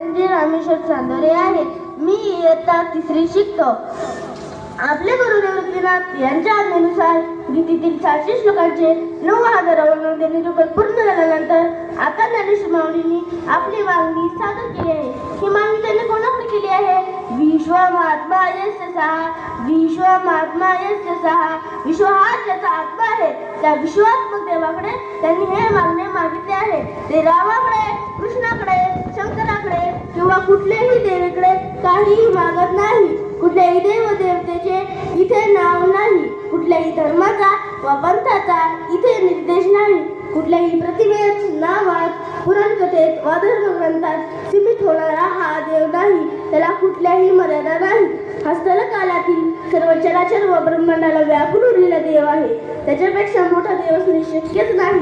म्हणजे रामेश्वर चांदोरे आहे. मी इयत्ता तिसरी शिकतो. आपले गुरु निवृत्तीनाथ यांच्या आज्ञेनुसार गीतीतील सातशे श्लोकांचे नऊ हजार अवलंबने निरूपण पूर्ण झाल्यानंतर आता ज्ञानेश्वर माऊलींनी आपली मागणी सादर केली आहे. ही मागणी त्यांनी कोणाकडे केली आहे? विश्व महात्मा यश सहा विश्व महात्मा यश सहा विश्व हा ज्याचा आत्मा आहे. त्या विश्वात्मक देवाकडे त्यांनी हे मागणे मागितले आहे. ते रामाकडे कुठलेही कुठल्याही देवीकडे काहीही मागत नाही. कुठल्याही देवदेवतेचे इथे नाव नाही. कुठल्याही धर्माचा व पंथाचा इथे निर्देश नाही. कुठल्याही प्रतिमेत नावात पुराणकथेत व धर्मग्रंथात सीमित होणारा हा देव नाही. त्याला कुठल्याही मर्यादा नाही. हस्तलकालातील सर्व चराचर व ब्रह्मांडाला व्यापून उरलेला देव आहे. त्याच्यापेक्षा मोठा देव असणे शक्यच नाही.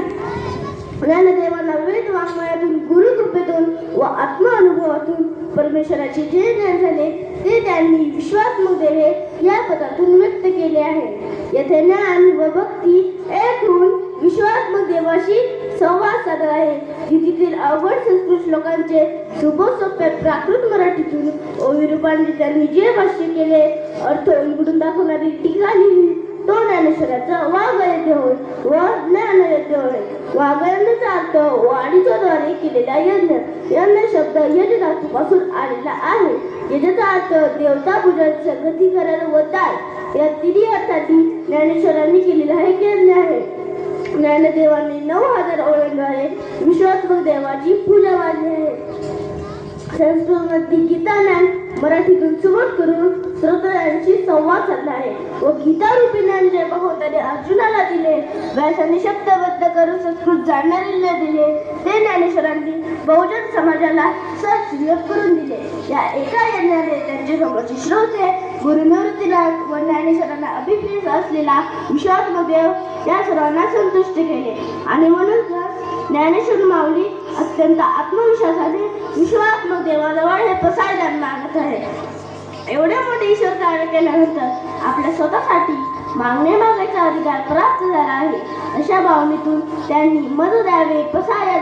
ज्ञानदेवांना वेद वाङ्मयातून गुरुकृपेतून व आत्मअनुभवातून परमेश्वराचे जे ज्ञान झाले ते त्यांनी विश्वात्मक देवे या पदातून व्यक्त केले आहे. येथे ज्ञान व भक्ती एक होऊन विश्वात्मक देवाशी संवाद साधला आहे. हिंदीतील अवघड संस्कृत श्लोकांचे सुबोसोप्या प्राकृत मराठीतून ओवी रूपांनी त्यांनी जे भाष्य केले अर्थ उलगडून दाखवणारी टीका लिहिली तो ज्ञानेश्वराचा वाघ ज्ञानयज्ञ होय वागयज्ञाचा अर्थ वाणीच्याद्वारे केलेला यज्ञ. यज्ञ शब्द यज धातूपासून आलेला आहे. यजचा अर्थ देवता पूजन संगतीकरण व दान. या तिन्ही अर्थांनी ज्ञानेश्वरांनी केलेला हे यज्ञ आहे. ज्ञानदेवांनी नऊ हजार ओळंद्वारे विश्वात्मक देवाची पूजा मांडली आहे. संस्कृतमध्ये गीता ज्ञान मराठीतून सुबोध करून श्रोत्यांशी संवाद साधला आहे. व गीता रूपी ज्ञान जे अर्जुनाला दिले व्यासाने शब्दबद्ध करून संस्कृत जाणणाऱ्याला दिले ते ज्ञानेश्वरांनी बहुजन समाजाला सत्सुयोग करून दिले. या एका यज्ञाने त्यांचे समोरचे श्रोते गुरुनिवृत्तीला व ज्ञानेश्वरांना अभिप्रेत असलेला विश्वात्मदेव या सर्वांना संतुष्ट केले. आणि म्हणून ज्ञानेश्वर माऊली अत्यंत आत्मविश्वासाने विश्वात्मक देवाजवळ हे पसायदान मागत आहे एवढे मोठे ईश्वर कार्य केल्यानंतर आपल्या स्वतःसाठी मागणे मागायचा अधिकार प्राप्त झाला आहे. अशा भावनेतून त्यांनी मध द्यावे पसाया